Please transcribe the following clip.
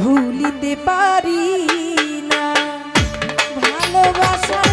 ভুলিতে পারি না। ভালোবাসা